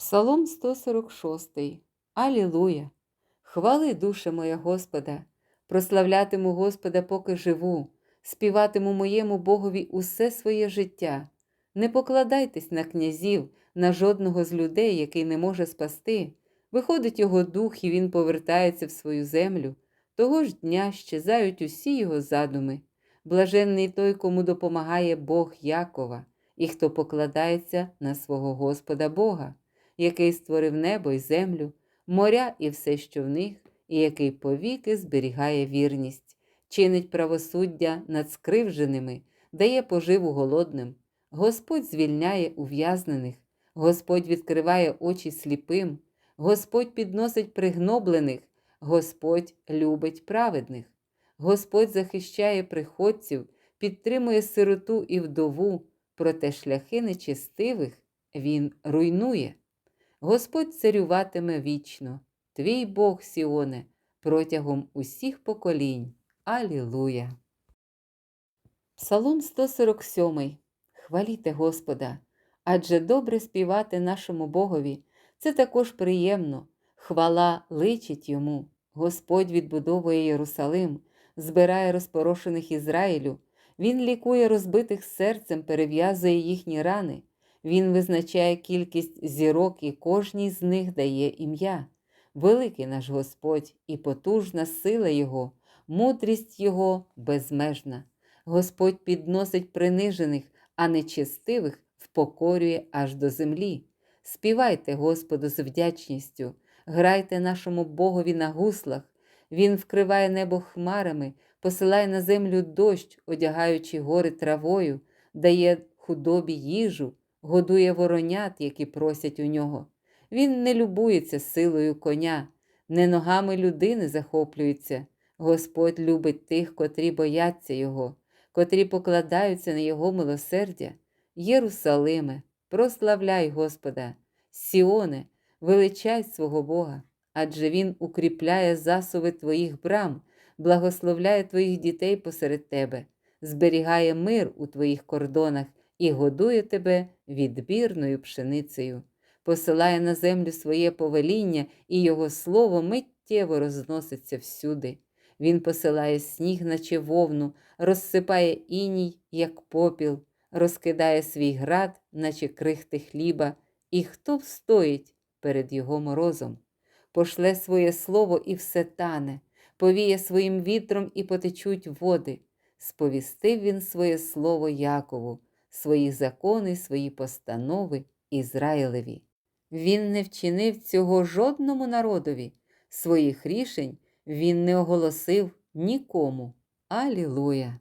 Псалом 146. Алілуя! Хвали, душа моя Господа, прославлятиму Господа, поки живу, співатиму моєму Богові усе своє життя. Не покладайтесь на князів, на жодного з людей, який не може спасти. Виходить його дух, і він повертається в свою землю. Того ж дня щезають усі його задуми. Блаженний той, кому допомагає Бог Якова, і хто покладається на свого Господа Бога який створив небо й землю, моря і все, що в них, і який повіки зберігає вірність, чинить правосуддя над скривженими, дає поживу голодним. Господь звільняє ув'язнених, Господь відкриває очі сліпим, Господь підносить пригноблених, Господь любить праведних, Господь захищає приходців, підтримує сироту і вдову, проте шляхи нечестивих Він руйнує. Господь царюватиме вічно, твій Бог Сіоне, протягом усіх поколінь. Алілуя. Псалом 147. Хваліте Господа, адже добре співати нашому Богові. Це також приємно. Хвала личить йому. Господь відбудовує Єрусалим, збирає розпорошених Ізраїлю. Він лікує розбитих серцем, перев'язує їхні рани. Він визначає кількість зірок і кожній з них дає ім'я. Великий наш Господь і потужна сила Його, мудрість Його безмежна. Господь підносить принижених, а нечестивих впокорює аж до землі. Співайте Господу з вдячністю, грайте нашому Богові на гуслах. Він вкриває небо хмарами, посилає на землю дощ, одягаючи гори травою, дає худобі їжу годує воронят, які просять у нього. Він не любується силою коня, не ногами людини захоплюється. Господь любить тих, котрі бояться Його, котрі покладаються на Його милосердя. Єрусалиме, прославляй Господа, Сіоне, величай свого Бога, адже Він укріпляє засови твоїх брам, благословляє твоїх дітей посеред тебе, зберігає мир у твоїх кордонах і годує тебе відбірною пшеницею, посилає на землю своє повеління, і Його слово миттєво розноситься всюди. Він посилає сніг, наче вовну, розсипає іній, як попіл, розкидає свій град, наче крихти хліба, і хто встоїть перед його морозом, пошле своє слово і все тане, повіє своїм вітром і потечуть води. Сповістив він своє слово Якову свої закони, свої постанови Ізраїлеві. Він не вчинив цього жодному народові, своїх рішень він не оголосив нікому. Алілуя!